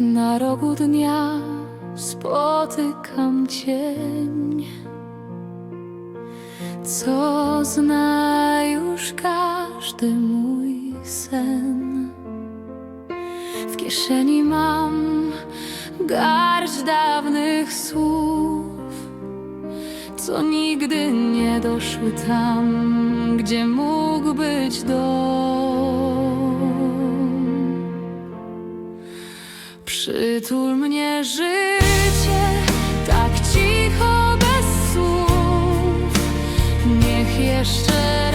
Na rogu dnia spotykam cień, co zna już każdy mój sen. W kieszeni mam garść dawnych słów, co nigdy nie doszły tam, gdzie mógł być dom. Przytul mnie życie, tak cicho, bez słów. Niech jeszcze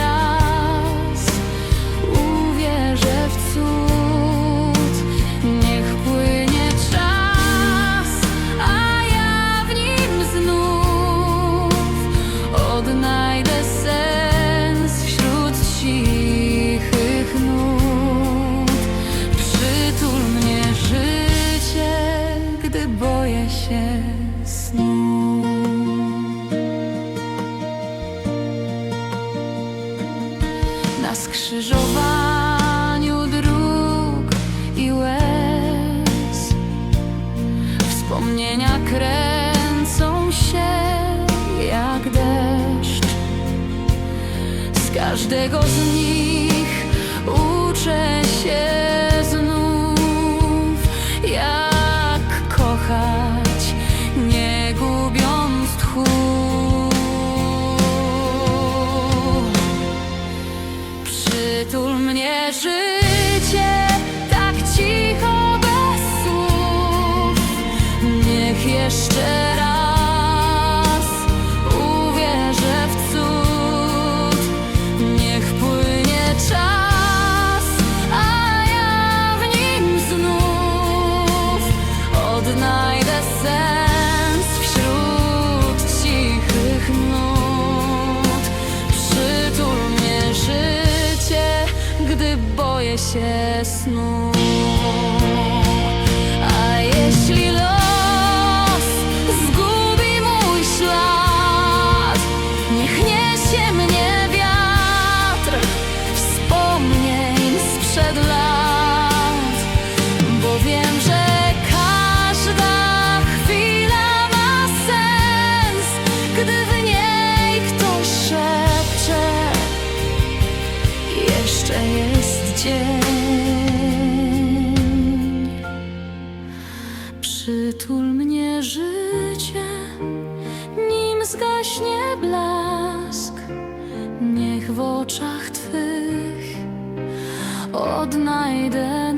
Na skrzyżowaniu dróg i łez. Wspomnienia kręcą się jak deszcz. Z każdego z nich uczę się jeszcze raz uwierzę w cud. Niech płynie czas, a ja w nim znów odnajdę sens wśród cichych nut. Przytul mnie życie, gdy boję się snu. Jeszcze jest dzień. Przytul mnie życie, nim zgaśnie blask. Niech w oczach twych odnajdę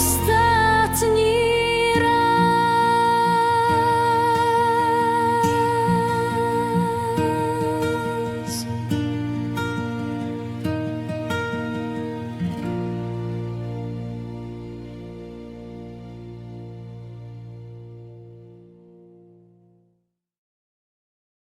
lost